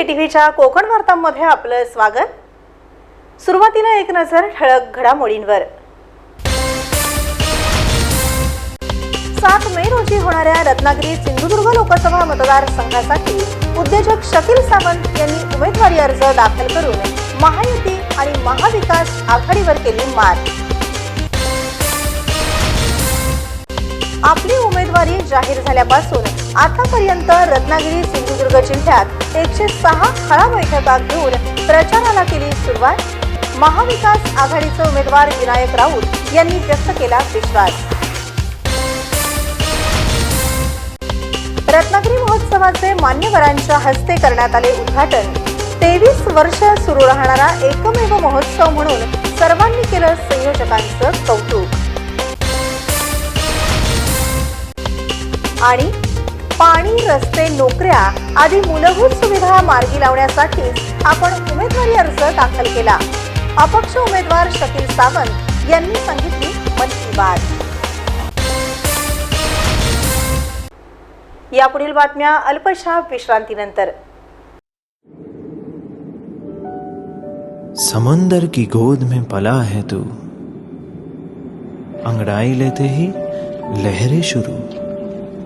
नमस्कार के टी व्हीच्या कोकण वार्तांमध्ये आपलं स्वागत. सुरुवातीला एक नजर ठळक घडामोडींवर. सात मे रोजी होणाऱ्या रत्नागिरी सिंधुदुर्ग लोकसभा मतदारसंघासाठी उद्योजक शकील सावंत यांनी उमेदवारी अर्ज दाखल करून महायुती आणि महाविकास आघाडीवर केली मात. आपली उमेदवारी जाहीर झाल्यापासून आतापर्यंत रत्नागिरी सिंधुदुर्ग जिल्ह्यात एकशे सहा खळा बैठका घेऊन प्रचाराला केली सुरुवात. महाविकास आघाडीचे उमेदवार विनायक राऊत यांनी व्यक्त केला विश्वास. रत्नागिरी महोत्सवाचे मान्यवरांच्या हस्ते करण्यात आले उद्घाटन. तेवीस वर्ष सुरू राहणारा एकमेव महोत्सव म्हणून सर्वांनी केलं संयोजकांचं कौतुक. आणि पाणी रस्ते नोकऱ्या आदी मूलभूत सुविधा मार्गी लावण्यासाठी आपण उमेदवारी अर्ज दाखल केला. अपक्ष उमेदवार शकील सावंत यांनी सांगितली मन की बात. यापुढील बातम्या अल्पशा विश्रांतीनंतर. समंदर की गोद में पला है तू। अंगड़ाई लेते ही लहरें शुरू।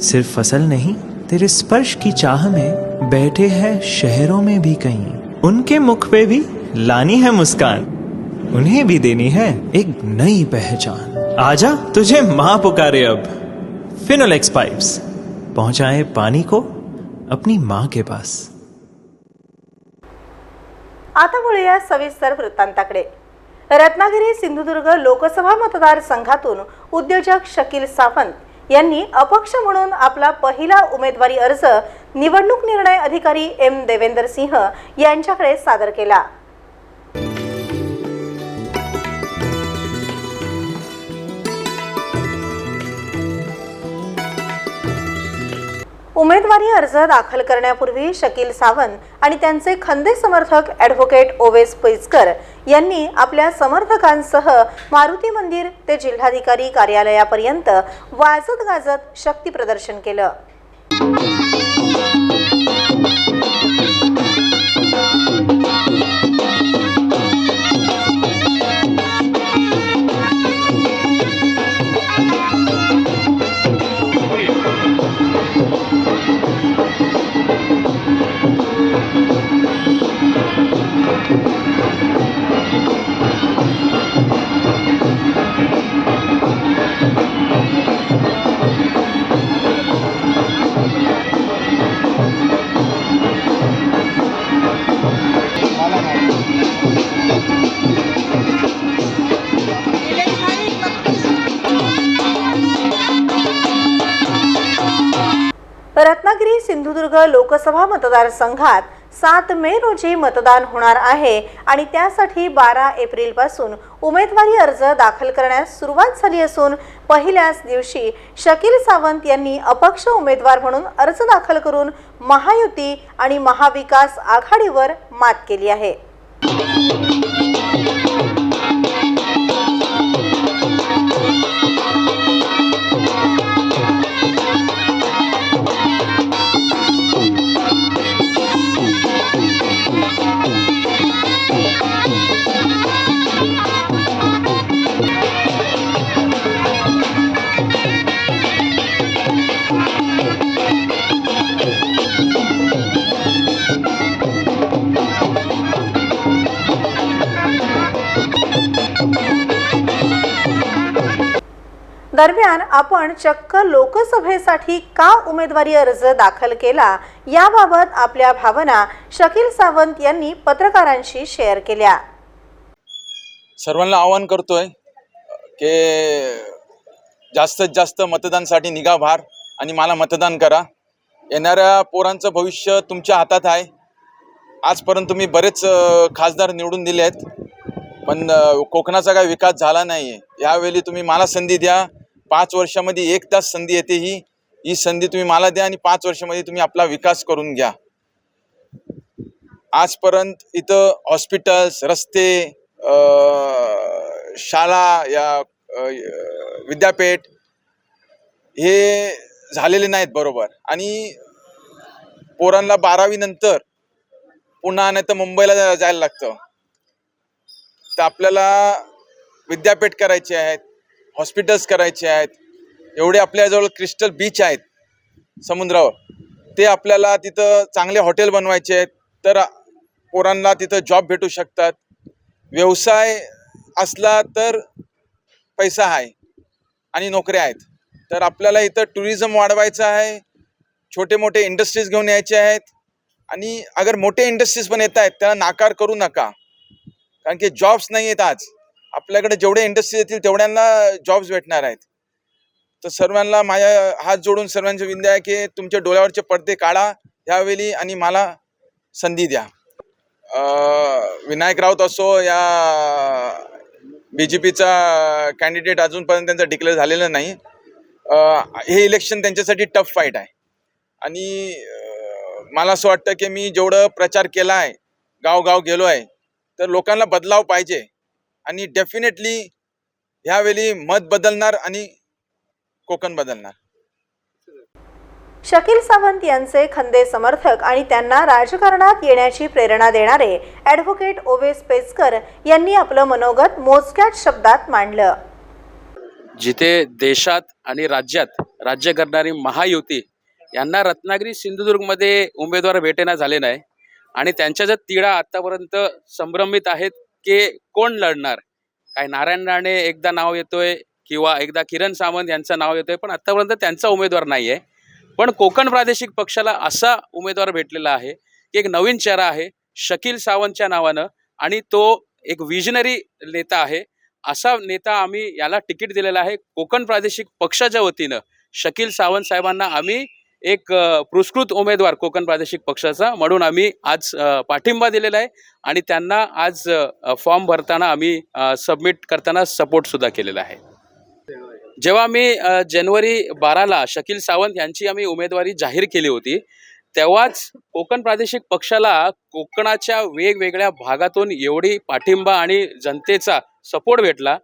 सिर्फ़ फ़सल नहीं, तेरे स्पर्श की चाह में बैठे हैं शहरों में भी कहीं। उनके मुख पे भी लानी है मुस्कान। उन्हें भी देनी है एक नई पहचान। आजा, तुझे माँ पुकारे अब। फिनोलेक्स पाइप्स पहुँचाए पानी को अपनी माँ के पास। आता वळूया सविस्तर वृत्तांताकडे. रत्नागिरी सिंधुदुर्ग लोकसभा मतदारसंघातून उद्योजक शकील सावंत यांनी अपक्ष म्हणून आपला पहिला उमेदवारी अर्ज निवडणूक निर्णय अधिकारी एम देवेंदर सिंह यांच्याकडे सादर केला. उमेदवारी अर्ज दाखल करण्यापूर्वी शकील सावंत आणि त्यांचे खंदे समर्थक ॲडव्होकेट ओवेस पैजकर यांनी आपल्या समर्थकांसह मारुती मंदिर ते जिल्हाधिकारी कार्यालयापर्यंत वाजत गाजत शक्ती प्रदर्शन केलं. लोकसभा मतदारसंघात सात मे रोजी मतदान होणार आहे आणि त्यासाठी बारा एप्रिलपासून उमेदवारी अर्ज दाखल करण्यास सुरुवात झाली असून पहिल्याच दिवशी शकील सावंत यांनी अपक्ष उमेदवार म्हणून अर्ज दाखल करून महायुती आणि महाविकास आघाडीवर मात केली आहे. दरम्यान आपण चक्क लोकसभेसाठी का उमेदवारी अर्ज दाखल केला याबाबत आपल्या भावना शकील सावंत यांनी पत्रकारांशी शेअर केल्या. सर्वांना आवाहन करतोय की जास्तीत जास्त मतदानसाठी निघा भार आणि मला मतदान करा. येणाऱ्या पोरांचं भविष्य तुमच्या हातात आहे. आजपर्यंत तुम्ही बरेच खासदार निवडून दिले आहेत पण कोकणाचा काही विकास झाला नाही आहे यावेळी तुम्ही मला संधी द्या. पाच वर्षामध्ये एक तास संधी येते ही. ही संधी तुम्ही मला द्या आणि पाच वर्षामध्ये तुम्ही आपला विकास करून घ्या. आजपर्यंत इथं हॉस्पिटल्स रस्ते शाळा या विद्यापीठ हे झालेले नाहीत बरोबर. आणि पोरांना बारावी नंतर पुन्हा नाही तर मुंबईला जायला लागतं. तर आपल्याला विद्यापीठ करायचे आहेत हॉस्पिटल्स करायचे आहेत एवढे आपल्याजवळ क्रिस्टल बीच आहेत समुद्रावर. ते आपल्याला तिथं चांगले हॉटेल बनवायचे आहेत तर पोरांना तिथं जॉब भेटू शकतात. व्यवसाय असला तर पैसा आहे आणि नोकऱ्या आहेत. तर आपल्याला इथं टुरिझम वाढवायचं आहे छोटे मोठे इंडस्ट्रीज घेऊन यायचे आहेत आणि अगर मोठे इंडस्ट्रीज पण येत आहेत त्याला नाकार करू नका. कारण की जॉब्स नाही आहेत आज. आपल्याकडे जेवढे इंडस्ट्रीज येतील तेवढ्यांना जॉब्स भेटणार आहेत. तर सर्वांना माझ्या हात जोडून सर्वांची विनंती आहे की तुमच्या डोळ्यावरचे पडदे काढा ह्यावेळी आणि मला संधी द्या. विनायक राऊत असो या बी जे पीचा कॅन्डिडेट अजूनपर्यंत त्यांचा डिक्लेअर झालेलं नाही. हे इलेक्शन त्यांच्यासाठी टफ फाईट आहे. आणि मला असं वाटतं की मी जेवढं प्रचार केला आहे गावगाव गेलो आहे तर लोकांना बदलाव पाहिजे. आणि डेफिनेटली ह्यावेळी मत बदलणार आणि कोकण बदलणार. शकील सावंत यांचे खंदे समर्थक आणि त्यांना राजकारणात येण्याची प्रेरणा देणारे ॲडव्होकेट ओवेस पेसकर यांनी आपलं मनोगत मोजक्याच शब्दात मांडलं. जिथे देशात आणि राज्यात राज्य करणारी महायुती यांना रत्नागिरी सिंधुदुर्गमध्ये उमेदवार भेटेना झाले नाही आणि त्यांच्या जर तिढा आतापर्यंत संभ्रमित आहेत की कोण लढणार? काय नारायण राणे एकदा नाव येतोय किंवा एकदा किरण सावंत यांचं नाव येतोय पण आतापर्यंत त्यांचा उमेदवार नाही आहे पण कोकण प्रादेशिक पक्षाला असा उमेदवार भेटलेला आहे की एक नवीन चेहरा आहे शकील सावंतच्या नावानं आणि तो एक विजनरी नेता आहे. असा नेता आम्ही याला तिकीट दिलेला आहे. कोकण प्रादेशिक पक्षाच्या वतीनं शकील सावंत साहेबांना आम्ही एक पुरस्कृत उमेदवार कोकण प्रादेशिक पक्षाचा म्हणून आम्ही आज पाठिंबा दिलेला आहे आणि त्यांना आज फॉर्म भरताना आम्ही सबमिट करताना सपोर्टसुद्धा केलेला आहे. जेव्हा मी जनवरी जानेवारी बाराला शकील सावंत यांची आम्ही उमेदवारी जाहीर केली होती तेव्हाच कोकण प्रादेशिक पक्षाला कोकणाच्या वेगवेगळ्या भागातून एवढी पाठिंबा आणि जनतेचा सपोर्ट भेटला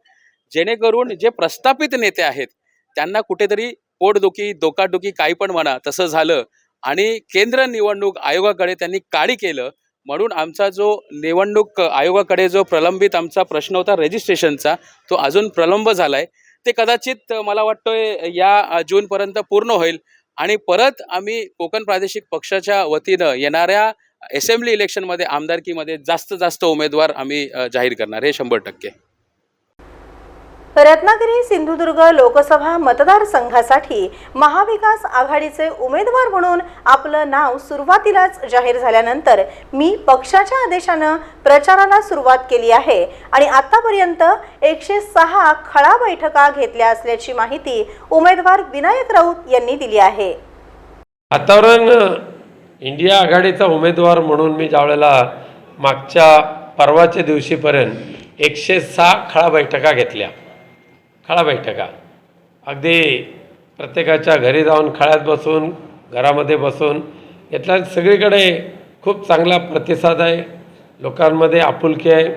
जेणेकरून जे प्रस्थापित नेते आहेत त्यांना कुठेतरी पोटदुखी डोकाडुखी काही पण म्हणा तसं झालं. आणि केंद्र निवडणूक आयोगाकडे त्यांनी काळी केलं. म्हणून आमचा जो निवडणूक आयोगाकडे जो प्रलंबित आमचा प्रश्न होता रजिस्ट्रेशनचा तो अजून प्रलंब झालाय. ते कदाचित मला वाटतंय या जूनपर्यंत पूर्ण होईल. आणि परत आम्ही कोकण प्रादेशिक पक्षाच्या वतीनं येणाऱ्या असेंब्ली इलेक्शनमध्ये आमदारकीमध्ये जास्त जास्त उमेदवार आम्ही जाहीर करणार हे शंभर टक्के. रत्नागिरी सिंधुदुर्ग लोकसभा मतदारसंघासाठी महाविकास आघाडीचे उमेदवार म्हणून आपलं नाव सुरुवातीलाच जाहीर झाल्यानंतर मी पक्षाच्या आदेशानं प्रचाराला सुरुवात केली आहे. आणि आतापर्यंत एकशे सहा खळा बैठका घेतल्या असल्याची माहिती उमेदवार विनायक राऊत यांनी दिली आहे. वातावरण इंडिया आघाडीचा उमेदवार म्हणून मी ज्यावेळेला मागच्या परवाच्या दिवशीपर्यंत एकशे सहा खळा बैठका घेतल्या. खळा बैठका. अगदी प्रत्येकाच्या घरी जाऊन खळ्यात बसून घरामध्ये बसून यातल्या सगळीकडे खूप चांगला प्रतिसाद आहे. लोकांमध्ये आपुलकी आहे.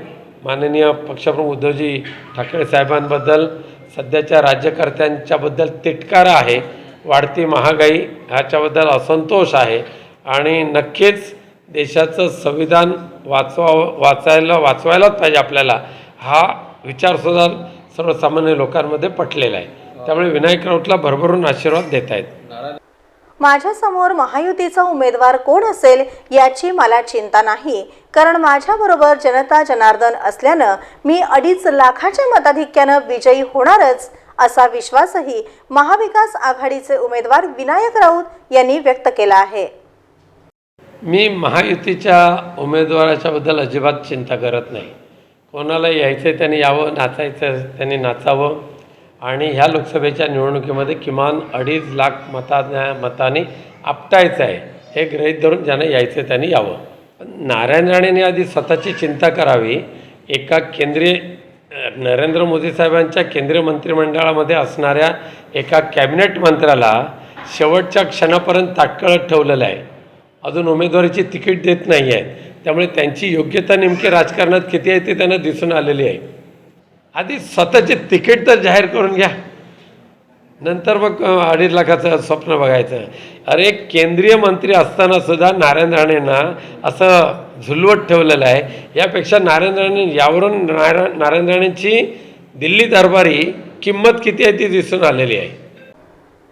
माननीय पक्षप्रमुख उद्धवजी ठाकरे साहेबांबद्दल सध्याच्या राज्यकर्त्यांच्याबद्दल तिटकारा आहे. वाढती महागाई ह्याच्याबद्दल असंतोष आहे. आणि नक्कीच देशाचं संविधान वाचवावं वाचायला वाचवायलाच पाहिजे आपल्याला. हा विचारसुद्धा सर्वसामान्य लोकांमध्ये पटलेला आहे. त्यामुळे विनायक राऊतला भरभरून आशीर्वाद देत आहेत माझ्यासमोर महायुतीचा उमेदवार कोण असेल याची मला चिंता नाही. कारण माझ्याबरोबर जनता जनार्दन असल्यानं मी अडीच लाखाच्या मताधिक्यानं विजयी होणारच असा विश्वासही महाविकास आघाडीचे उमेदवार विनायक राऊत यांनी व्यक्त केला आहे. मी महायुतीच्या उमेदवाराच्याबद्दल अजिबात चिंता करत नाही. कोणाला यायचं त्यांनी यावं नाचायचं त्यांनी नाचावं. आणि ह्या लोकसभेच्या निवडणुकीमध्ये किमान अडीच लाख मता मताने आपटायचं आहे. हे गृहीत धरून ज्यांना यायचं त्यांनी यावं. नारायण राणेंनी आधी स्वतःची चिंता करावी. एका केंद्रीय नरेंद्र मोदी साहेबांच्या केंद्रीय मंत्रिमंडळामध्ये असणाऱ्या एका कॅबिनेट मंत्र्याला शेवटच्या क्षणापर्यंत ताटकळत ठेवलेलं आहे. अजून उमेदवारीची तिकीट देत नाही आहेत त्यामुळे त्यांची योग्यता नेमकी राजकारणात किती आहे ते त्यांना दिसून आलेली आहे. आधी स्वतःचे तिकीट तर जाहीर करून घ्या. नंतर मग अडीच लाखाचं स्वप्न बघायचं. अरे केंद्रीय मंत्री असताना सुद्धा नारायण राणेंना असं झुलवत ठेवलेलं आहे. यापेक्षा नारायण राणे यावरून नारायण नारायण राणेंची दिल्ली दरबारी किंमत किती आहे ती दिसून आलेली आहे.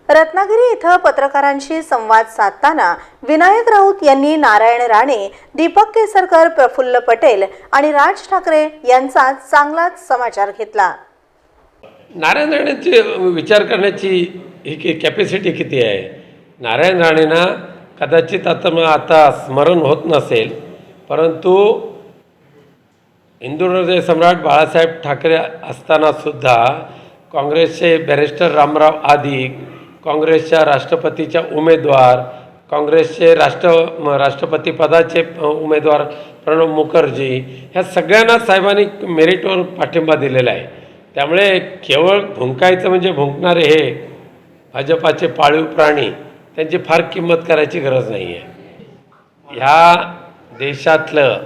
रत्नागिरी इथं पत्रकारांशी संवाद साधताना विनायक राऊत यांनी नारायण राणे दीपक केसरकर प्रफुल्ल पटेल आणि राज ठाकरे यांचा चांगलाच समाचार घेतला. नारायण राणेचे विचार करण्याची ही कॅपॅसिटी किती आहे? नारायण राणेंना कदाचित आता मग आता स्मरण होत नसेल परंतु हिंदू सम्राट बाळासाहेब ठाकरे असतानासुद्धा काँग्रेसचे बॅरिस्टर रामराव आदिक काँग्रेसच्या राष्ट्रपतीच्या उमेदवार काँग्रेसचे राष्ट्र म- राष्ट्रपती पदाचे उमेदवार प्रणव मुखर्जी ह्या सगळ्यांना साहेबांनी मेरिटवर पाठिंबा दिलेला आहे. त्यामुळे केवळ भुंकायचं म्हणजे भुंकणारे हे भाजपाचे पाळीव प्राणी त्यांची फार किंमत करायची गरज नाही आहे ह्या देशातलं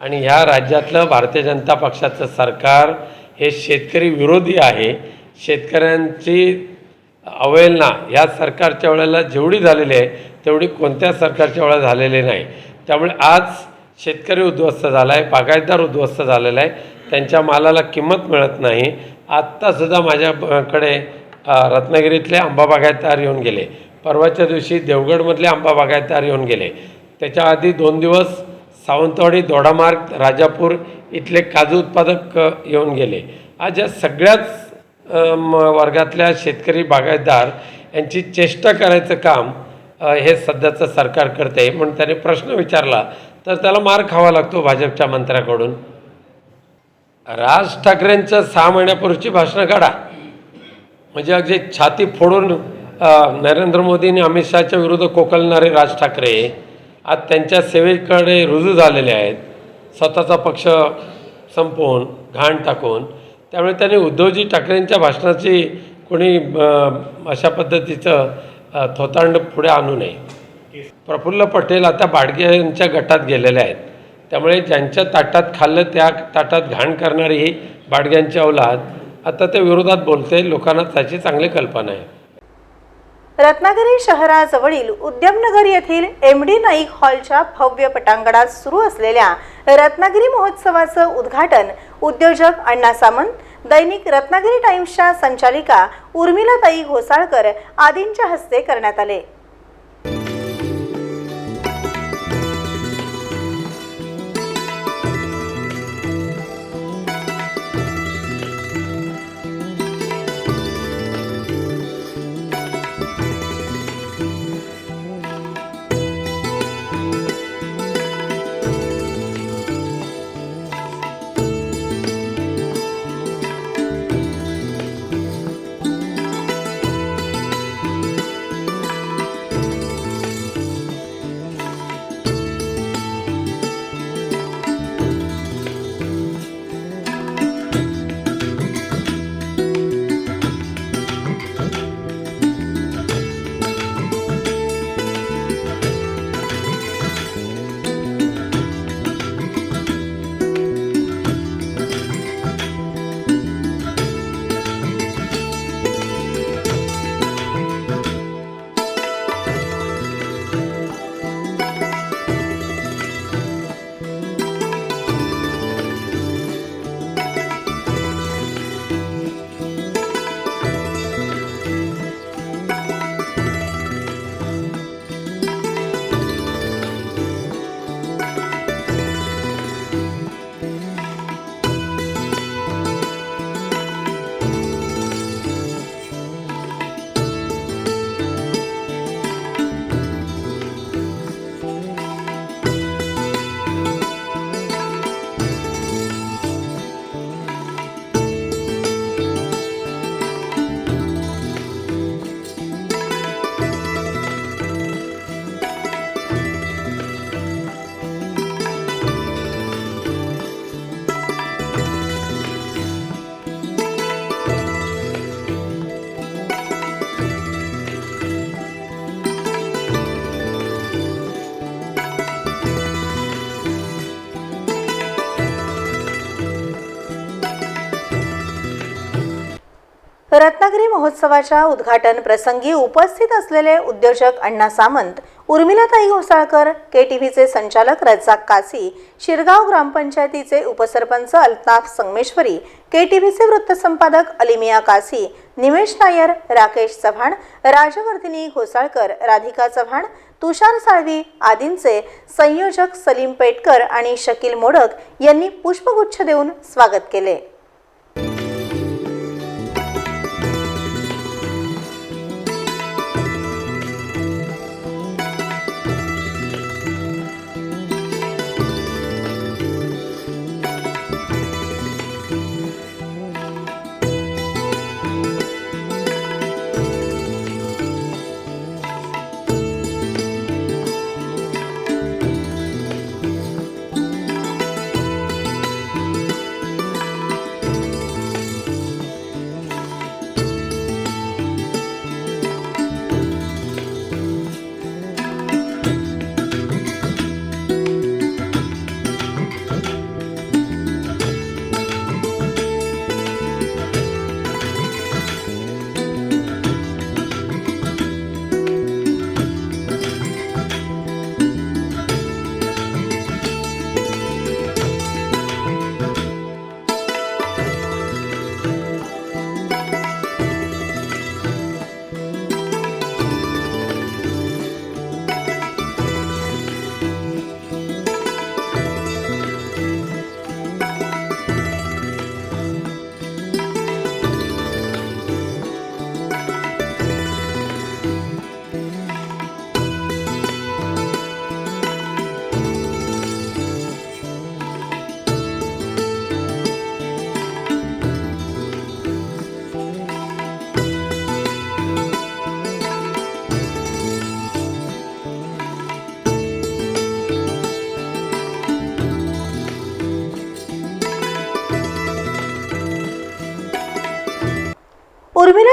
आणि ह्या राज्यातलं भारतीय जनता पक्षाचं सरकार हे शेतकरी विरोधी आहे. शेतकऱ्यांची अवहेलना या सरकारच्या वेळेला जेवढी झालेली आहे तेवढी कोणत्या सरकारच्या वेळेला झालेली नाही. त्यामुळे आज शेतकरी उद्ध्वस्त झाला आहे बागायतदार उद्ध्वस्त झालेला आहे. त्यांच्या मालाला किंमत मिळत नाही. आत्तासुद्धा माझ्याकडे रत्नागिरीतले आंबा बागायतदार येऊन गेले. परवाच्या दिवशी देवगडमधले आंबा बागायतदार येऊन गेले. त्याच्या आधी दोन दिवस सावंतवाडी दोडामार्ग राजापूर इथले काजू उत्पादक येऊन गेले. आज या सगळ्याच वर्गातल्या शेतकरी बागायतदार यांची चेष्टा करायचं काम हे सध्याचं सरकार करते म्हणून त्याने प्रश्न विचारला. तर त्याला मार खावा लागतो भाजपच्या मंत्र्याकडून. राज ठाकरेंचं सहा महिन्यापूर्वीची भाषणं काढा. म्हणजे अगदी छाती फोडून नरेंद्र मोदींनी अमित शहाच्या विरुद्ध कोकलणारे राज ठाकरे आज त्यांच्या सेवेकडे रुजू झालेले आहेत. स्वतःचा पक्ष संपवून घाण टाकून. त्यामुळे त्यांनी उद्धवजी ठाकरेंच्या भाषणाची कोणी अशा पद्धतीचं थोतांड पुढे आणू नये. प्रफुल्ल पटेल आता बाडगे यांच्या गटात गेलेले आहेत. त्यामुळे ज्यांच्या ताटात खाल्लं त्या ताटात घाण करणारी ही बाडग्यांची अवलाद आता त्या विरोधात बोलते लोकांना त्याची चांगली कल्पना आहे. रत्नागिरी शहराजवळील उद्यमनगर येथील एम डी नाईक हॉलच्या भव्य पटांगणात सुरू असलेल्या रत्नागिरी महोत्सवाचं उद्घाटन उद्योजक अण्णा सामंत दैनिक रत्नागिरी टाइम्सच्या संचालिका उर्मिलाताई घोसाळकर आदींच्या हस्ते करण्यात आले. रत्नागिरी महोत्सवाच्या उद्घाटन प्रसंगी उपस्थित असलेले उद्योजक अण्णा सामंत उर्मिलाताई घोसाळकर के टी व्हीचे संचालक रज्जाक कासी शिरगाव ग्रामपंचायतीचे उपसरपंच अल्ताफ संगमेश्वरी के टी व्हीचे वृत्तसंपादक अलिमिया कासी निमेश नायर राकेश चव्हाण राजवर्धिनी घोसाळकर राधिका चव्हाण तुषार साळवी आदींचे संयोजक सलीम पेटकर आणि शकील मोडक यांनी पुष्पगुच्छ देऊन स्वागत केले.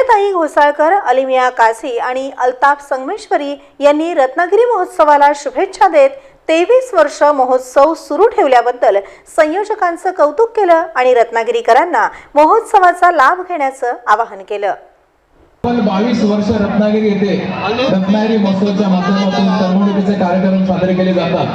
उर्मिलाताई घोसाळकर अलिमिया कासी आणि अल्ताफ संगमेश्वरी यांनी रत्नागिरी महोत्सवाला शुभेच्छा देत तेवीस वर्ष महोत्सव सुरू ठेवल्याबद्दल संयोजकांचं कौतुक केलं आणि रत्नागिरीकरांना महोत्सवाचा लाभ घेण्याचं आवाहन केलं. पण बावीस वर्ष रत्नागिरी येथे रत्नागिरी महोत्सवाच्या माध्यमातून करमणुकीचे कार्यक्रम साजरे केले जातात.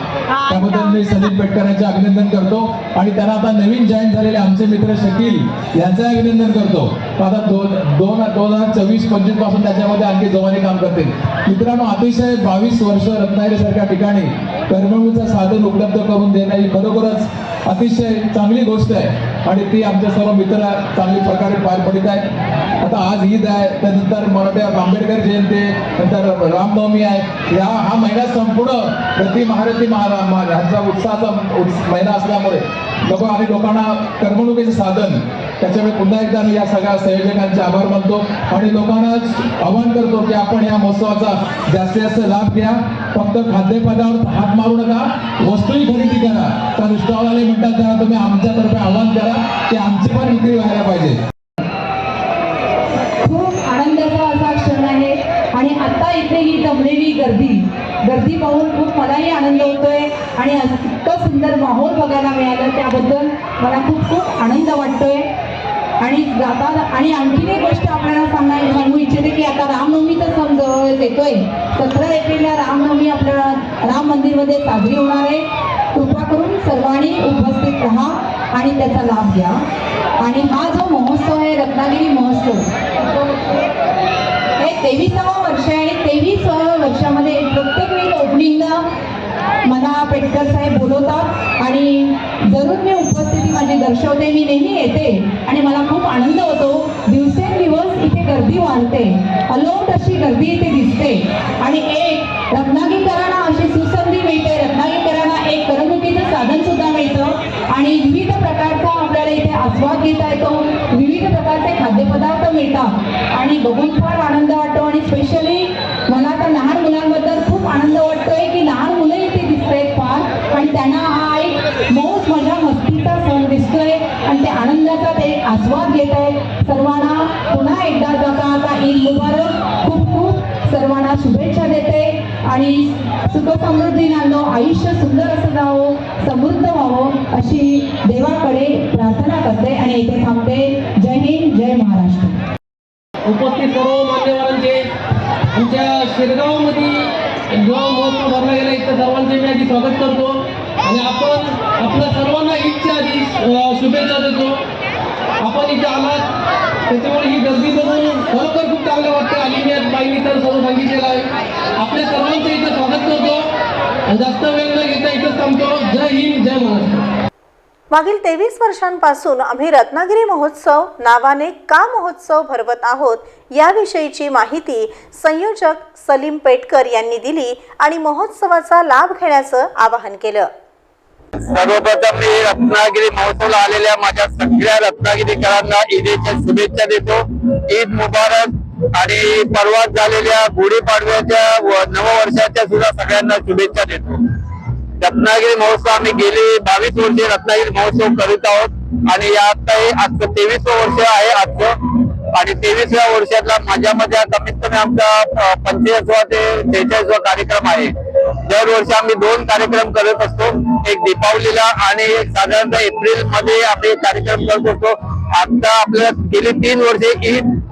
त्याबद्दल मी सलीम पेटकरांचे अभिनंदन करतो आणि त्यांना आता नवीन जॉईन झालेले आमचे मित्र शकील यांचे अभिनंदन करतो. आता दोन दोन दोन हजार चोवीस पंचवीसपासून त्याच्यामध्ये आणखी जोमाने काम करतील. मित्रांनो अतिशय बावीस वर्ष रत्नागिरी सारख्या ठिकाणी करमणुकीचं साधन उपलब्ध करून देणं ही खरोखरच अतिशय चांगली गोष्ट आहे. आणि ती आमचे सर्व मित्र चांगली प्रकारे पार पडत आहेत. आता आज ईद आहे. त्यानंतर मला आंबेडकर जयंती नंतर रामनवमी आहे. या हा महिना संपूर्ण प्रति महारथी महाराज ह्यांचा उत्साहाचा महिना असल्यामुळे. लोक आणि लोकांना करमणुकीचे साधन त्याच्यामुळे पुन्हा एकदा मी या सगळ्या संयोजकांचे आभार मानतो आणि लोकांनाच आवाहन करतो की आपण या महोत्सवाचा जास्तीत जास्त लाभ घ्या. फक्त खाद्यपदार्थ हात मारू नका वस्तूही खरेदी करा. तर स्टॉलवाले म्हणतात जरा तुम्ही आमच्यातर्फे आवाहन करा की आमची पण विक्री व्हायला पाहिजे. खूप आनंदाचा असा क्षण आहे आणि आता इथे ही जमलेली गर्दी. गर्दी पाहून खूप मलाही आनंद होतोय आणि इतकं सुंदर माहोल बघायला मिळालं त्याबद्दल मला खूप खूप आनंद वाटतोय. आणि जातात. आणि आणखीन एक गोष्ट आपल्याला सांगायला सांगू इच्छिते की आता रामनवमीचा तर जवळ येतोय. सतरा एप्रिलला रामनवमी आपल्या राम मंदिरमध्ये साजरी होणार आहे. कृपा करून सर्वांनी उपस्थित राहा आणि त्याचा लाभ घ्या. आणि हा जो महोत्सव आहे रत्नागिरी महोत्सव हे तेविसावं वर्ष आहे आणि तेवीसाव्या वर्षामध्ये प्रत्येक वेळी ओपनिंगला मला पेटकर साहेब बोलवतात. आणि जरूर मी उपस्थिती माझी दर्शवते. मी नेहमी येते आणि मला खूप आनंद होतो. दिवसेंदिवस इथे गर्दी वाढते. अलोट अशी गर्दी इथे दिसते. आणि एक रत्नागिरीकरांना अशी सुसंधी मिळते. रत्नागिरीकरांना एक करमणुकीचं साधन सुद्धा मिळतं. आणि विविध प्रकारचा आपल्याला इथे आस्वाद घेता येतो. विविध प्रकारचे खाद्यपदार्थ मिळतात. आणि बघून फार आनंद वाटतो. आणि स्पेशली ते घेत आहे सर्वांना पुन्हा एकदा जाता आता ईद मुबारक. खूप खूप सर्वांना शुभेच्छा देते. आणि सुखसमृद्धीनं आयुष्य सुंदर असं जावं समृद्ध व्हावं अशी देवाकडे प्रार्थना करते आणि इथे थांबते. जय हिंद जय महाराष्ट्र. उपस्थित सर्व मान्यवरांचे आमच्या शिरगावमध्ये युवा महोत्सव भरला गेला. इथं सर्वांचे मी आधी स्वागत करतो. आणि आपण आपल्या सर्वांना ईदच्या आधी शुभेच्छा देतो. आपण इथे आलात. त्याच्यामुळे ही गर्दी बघून खरोखर खूप चांगलं वाटतं. अलिमियात बाईंनी तर सर्व सांगितलेलं आहे. आपल्या सर्वांचं इथं स्वागत करतो. जास्त वेळ न घेता इथंच थांबतो. जय हिंद जय महाराष्ट्र. मागील तेवीस वर्षांपासून आम्ही रत्नागिरी महोत्सव नावाने का महोत्सव भरवत आहोत याविषयीची माहिती संयोजक सलीम पेटकर यांनी दिली आणि महोत्सवाचा लाभ घेण्याचं आवाहन केलं. सर्वप्रथम मी रत्नागिरी महोत्सवला आलेल्या माझ्या सगळ्या रत्नागिरीकरांना ईदेच्या शुभेच्छा देतो. ईद मुबारक आणि परवाच झालेल्या गुढीपाडव्याच्या व नववर्षाच्या सुद्धा सगळ्यांना शुभेच्छा देतो. रत्नागिरी महोत्सव आम्ही गेली बावीस वर्षे रत्नागिरी महोत्सव करीत आहोत आणि या आता हे आजचं तेवीसवं वर्ष आहे आजचं. आणि तेवीसव्या वर्षातला माझ्यामध्ये कमीत कमी आमचा पंचेचाळीसवा ते शेहेचाळीसवा कार्यक्रम आहे. दरवर्षी आम्ही दोन कार्यक्रम करत असतो. एक दीपावलीला आणि एक साधारणतः एप्रिलमध्ये आम्ही कार्यक्रम करत असतो. आता आपल्याला गेली तीन वर्षे ईद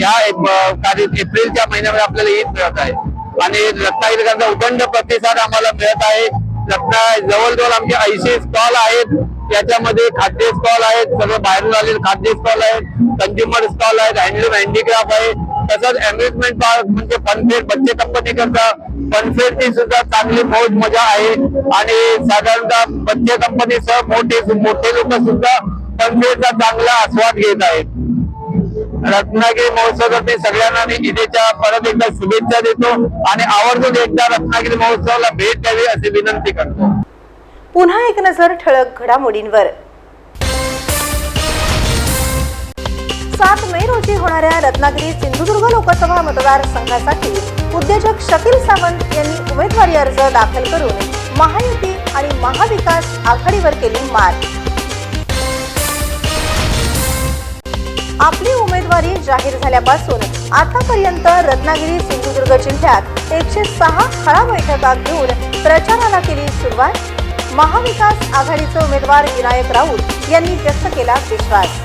या ह्या कार्य- एप्रिलच्या महिन्यामध्ये आपल्याला ईद मिळत आहे. आणि रत्नागिरीकरांचा उदंड प्रतिसाद आम्हाला मिळत आहे. रत्ना जवळजवळ आमचे ऐंशी स्टॉल आहेत. त्याच्यामध्ये खाद्य स्टॉल आहेत. सगळं बाहेरून आलेले खाद्य स्टॉल आहेत. कंझ्युमर स्टॉल आहेत. हँडलूम हँडीक्राफ्ट आहे. तसंच अम्युजमेंट पार्क म्हणजे फनफेअर बच्चे कंपनी करता फनफेअरची सुद्धा चांगली मौज मजा आहे. आणि साधारणतः बच्चे कंपनी सह मोठे मोठे लोक सुद्धा फनफेअरचा चांगला आस्वाद घेत आहेत. रत्नागिरी महोत्सवासाठी सगळ्यांना मी ईदेच्या परत एकदा शुभेच्छा देतो आणि आवर्जून एकदा रत्नागिरी महोत्सवाला भेट द्यावी अशी विनंती करतो. पुन्हा एक नजर ठळक घडामोडींवर. होणाऱ्या रत्नागिरी सिंधुदुर्ग लोकसभा मतदारसंघासाठी उद्योजक शकील सावंत यांनी उमेदवारी अर्ज दाखल करून महायुती आणि महाविकास आघाडीवर केली मात. आपली उमेदवारी जाहीर झाल्यापासून आतापर्यंत रत्नागिरी सिंधुदुर्ग जिल्ह्यात एकशे सहा खळा बैठका घेऊन प्रचाराला केली सुरुवात. महाविकास आघाडीचे उमेदवार विनायक राऊत यांनी व्यक्त केला विश्वास.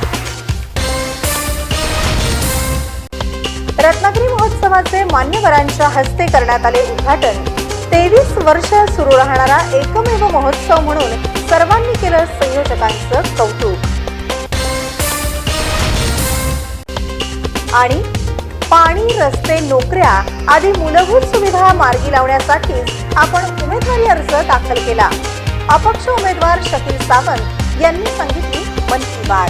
रत्नागिरी महोत्सवाचे मान्यवरांच्या हस्ते करण्यात आले उद्घाटन. तेवीस वर्ष सुरू राहणारा एकमेव महोत्सव म्हणून सर्वांनी केलं संयोजकांचं कौतुक. आणि पाणी रस्ते नोकऱ्या आदी मूलभूत सुविधा मार्गी लावण्यासाठीच आपण उमेदवारी अर्ज दाखल केला. अपक्ष उमेदवार शकील सावंत यांनी सांगितली मन की बात.